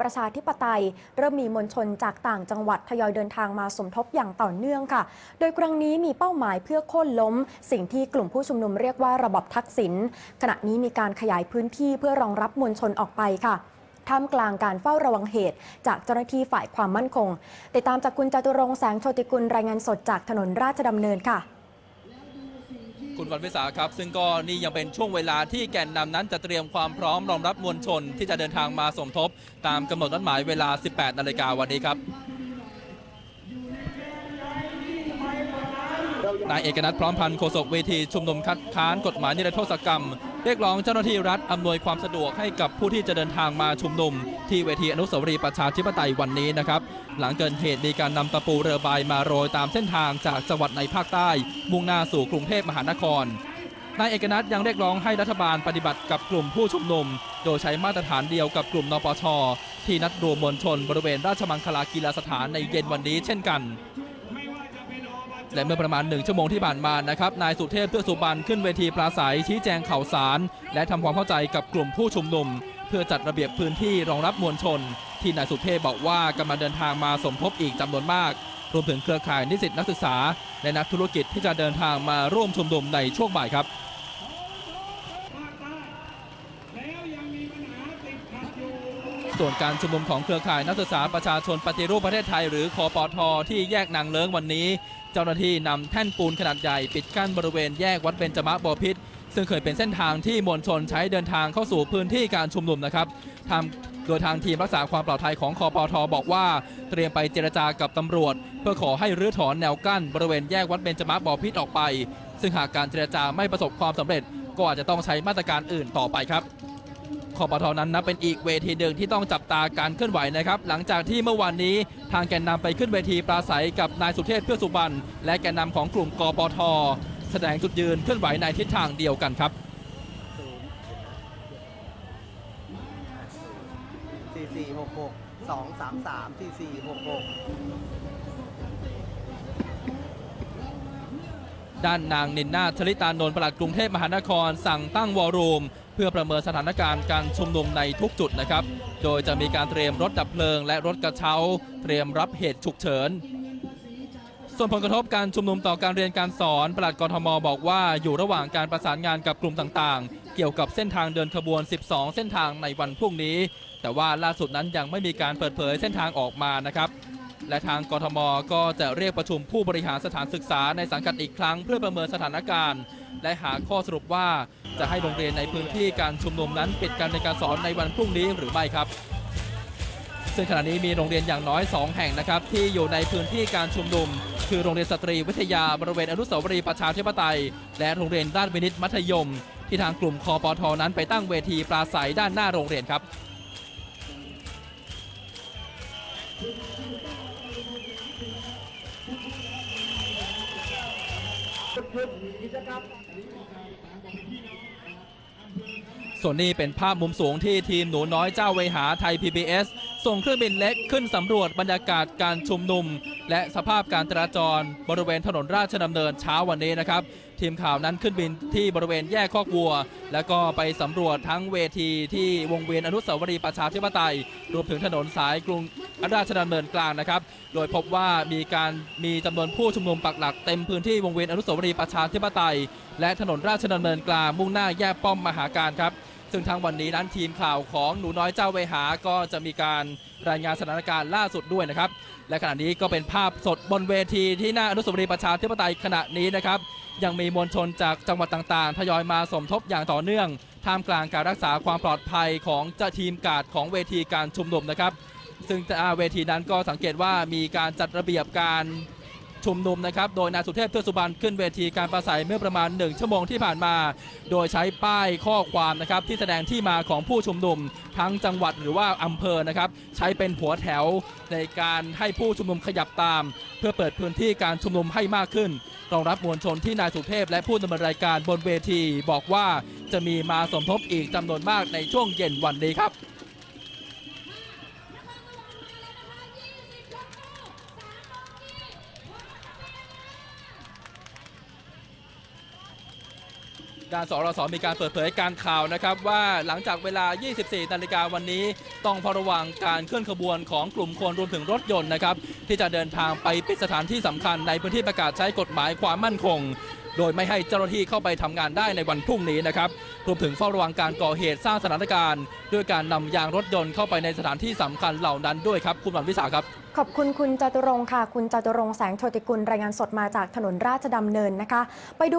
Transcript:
ประชาธิปไตย เริ่มมีมวลชนจากต่างจังหวัดทยอยเดินทางมาสมทบอย่างต่อเนื่องค่ะ โดยครั้งนี้มีเป้าหมายเพื่อโค่นล้ม สิ่งที่กลุ่มผู้ชุมนุมเรียกว่าระบบทักษิณขณะนี้มีการขยายพื้นที่เพื่อรองรับมวลชนออกไปค่ะท่ามกลางการเฝ้าระวังเหตุ จากเจ้าหน้าที่ฝ่ายความมั่นคง ติดตามจากคุณจตุรงแสงโชติกุลรายงานสดจากถนนราชดำเนินค่ะ คุณวันวิสาครับ ซึ่งก็นี่ยังเป็นช่วงเวลาที่แกนนำนั้นจะเตรียมความพร้อมรองรับมวลชนที่จะเดินทางมาสมทบ ตามกำหนดนัดหมายเวลา 18 นาฬิกาวันนี้ครับนายเอกนัทพร้อมพันธ์โฆษกเวทีชุมนุมคัดค้านกฎหมายนิรโทษกรรม รียกร้องเจ้าหน้าที่รัฐอำนวยความสะดวกให้กับผู้ที่จะเดินทางมาชุมนุม ที่เวทีอนุสาวรีย์ประชาธิปไตยวันนี้นะครับ หลังเกิดเหตุมีการนำตะปูเรือใบมาโรยตามเส้นทางจากจังหวัดในภาคใต้ มุ่งหน้าสู่กรุงเทพมหานครนายเอกนัทยังเรียกร้องให้รัฐบาลปฏิบัติกับกลุ่มผู้ชุมนุม โดยใช้มาตรฐานเดียวกับกลุ่มนปช ที่นัดรวมมวลชนบริเวณราชมังคลากีฬาสถานในเย็นวันนี้เช่นกัน และเมื่อประมาณหนึ่งชั่วโมงที่ผ่านมานะครับนายสุเทพเทือกสุบรรณขึ้นเวทีปราศัยชี้แจงข่าวสาร และทำความเข้าใจกับกลุ่มผู้ชุมนุม เพื่อจัดระเบียบพื้นที่รองรับมวลชน ที่นายสุเทพบอกว่ากำลังเดินทางมาสมทบอีกจำนวนมาก รวมถึงเครือข่ายนิสิตนักศึกษา และนักธุรกิจที่จะเดินทางมาร่วมชุมนุมในช่วงบ่ายครับ ส่วนการชุมนุมของเครือข่ายนักศึกษาประชาชนปฏิรูปประเทศไทยหรือคอปทที่แยกนางเลิ้งวันนี้ เจ้าหน้าที่นำแท่นปูนขนาดใหญ่ปิดกั้นบริเวณแยกวัดเบญจมบพิตรซึ่งเคยเป็นเส้นทางที่มวลชนใช้เดินทางเข้าสู่พื้นที่การชุมนุมนะครับทำโดยทางทีมรักษาความปลอดภัยของคอปทบอกว่า เตรียมไปเจรจากับตำรวจ เพื่อขอให้รื้อถอนแนวกั้นบริเวณแยกวัดเบญจมบพิตรออกไป ซึ่งหากการเจรจาไม่ประสบความสำเร็จ ก็อาจจะต้องใช้มาตรการอื่นต่อไปครับ คอปทอนั้นนับเป็นอีกเวทีเดิงที่ต้องจับตาการเคลื่อนไหวนะครับ หลังจากที่เมื่อวานนี้ทางแกนนำไปขึ้นเวทีปราศัยกับนายสุเทพเพื่อสุบรรและแกนนำของกลุ่มกปทแสดงจุดยืนเคลื่อนไหวในทิศทางเดียวกันครับทีหกสอ4466 233 4466 ด้านนางนินนาชลิตานนท์ปลัดกรุงเทพมหานคร สั่งตั้งวอลลุ่มเพื่อประเมินสถานการณ์การชุมนุมในทุกจุดนะครับ โดยจะมีการเตรียมรถดับเพลิง และรถกระเช้า เตรียมรับเหตุฉุกเฉิน ส่วนผลกระทบการชุมนุมต่อการเรียนการสอน ปลัดกรทมบอกว่าอยู่ระหว่างการประสานงานกับกลุ่มต่างๆ เกี่ยวกับเส้นทางเดินขบวน 12 เส้นทางในวันพรุ่งนี้ แต่ว่าล่าสุดนั้นยังไม่มีการเปิดเผยเส้นทางออกมานะครับ และทางกทมก็จะเรียกประชุมผู้บริหารสถานศึกษาในสังกัดอีกครั้ง เพื่อประเมินสถานการณ์ และหาข้อสรุปว่าจะให้โรงเรียนในพื้นที่การชุมนุมนั้นปิดการเรียนการสอนในวันพรุ่งนี้หรือไม่ครับ ซึ่งขณะนี้มีโรงเรียนอย่างน้อย 2 แห่งนะครับ ที่อยู่ในพื้นที่การชุมนุม คือโรงเรียนสตรีวิทยาบริเวณอนุสาวรีย์ประชาธิปไตย และโรงเรียนด้านวินิตมัธยม ที่ทางกลุ่มคอปทนั้นไปตั้งเวทีปราศัยด้านหน้าโรงเรียนครับ ส่วนนี้เป็นภาพมุมสูงที่ทีมหนูน้อยเจ้าเวหาไทย PBS ส่งเครื่องบินเล็กขึ้นสำรวจบรรยากาศการชุมนุม และสภาพการจราจรบริเวณถนนราชดำเนินเช้าวันนี้นะครับ ทีมข่าวนั้นขึ้นบินที่บริเวณแยกคอกวัว แล้วก็ไปสำรวจทั้งเวทีที่วงเวียนอนุสาวรีย์ประชาธิปไตย รวมถึงถนนสายกรุง ราชดำเนินกลางนะครับ โดยพบว่ามีการมีจำนวนผู้ชุมนุมปักหลักเต็มพื้นที่วงเวียนอนุสาวรีย์ประชาธิปไตย และถนนราชดำเนินกลางมุ่งหน้าแยกป้อมมหาการครับ ซึ่งทางวันนี้นั้นทีมข่าวของหนูน้อยเจ้าเวหา ก็จะมีการรายงานสถานการณ์ล่าสุดด้วยนะครับ และขณะนี้ก็เป็นภาพสดบนเวทีที่หน้าอนุสาวรีย์ประชาธิปไตยขณะนี้นะครับยังมีมวลชนจากจังหวัดต่างๆ ทยอยมาสมทบอย่างต่อเนื่อง ท่ามกลางการรักษาความปลอดภัยของเจ้าทีมกาดของเวทีการชุมนุมนะครับ ซึ่งเวทีนั้นก็สังเกตว่ามีการจัดระเบียบการชุมนุมนะครับ โดยนายสุเทพเทือกสุบรรณขึ้นเวทีการประสัยเมื่อประมาณ 1 ชั่วโมงที่ผ่านมา โดยใช้ป้ายข้อความนะครับที่แสดงที่มาของผู้ชุมนุม ทั้งจังหวัดหรือว่าอำเภอนะครับ ใช้เป็นหัวแถวในการให้ผู้ชุมนุมขยับตาม เพื่อเปิดพื้นที่การชุมนุมให้มากขึ้นรองรับมวลชนที่นายสุเทพและผู้ดำเนินรายการบนเวที บอกว่าจะมีมาสมทบอีกจำนวนมากในช่วงเย็นวันนี้ครับ ด้านสรสมีการเปิดเผยการข่าวนะครับว่าหลังจากเวลา 24 นาฬิกาวันนี้ ต้องเฝ้าระวังการเคลื่อนขบวนของกลุ่มคนรวมถึงรถยนต์นะครับที่จะเดินทางไปปิดสถานที่สำคัญในพื้นที่ประกาศใช้กฎหมายความมั่นคง โดยไม่ให้เจ้าหน้าที่เข้าไปทำงานได้ในวันพรุ่งนี้นะครับรวมถึงเฝ้าระวังการก่อเหตุสร้างสถานการณ์ ด้วยการนำยางรถยนต์เข้าไปในสถานที่สำคัญเหล่านั้นด้วยครับคุณวันวิสาครับขอบคุณคุณจตุรงค์ค่ะ คุณจตุรงค์แสงโชติกุลรายงานสดมาจากถนนราชดำเนินนะคะ ไปดู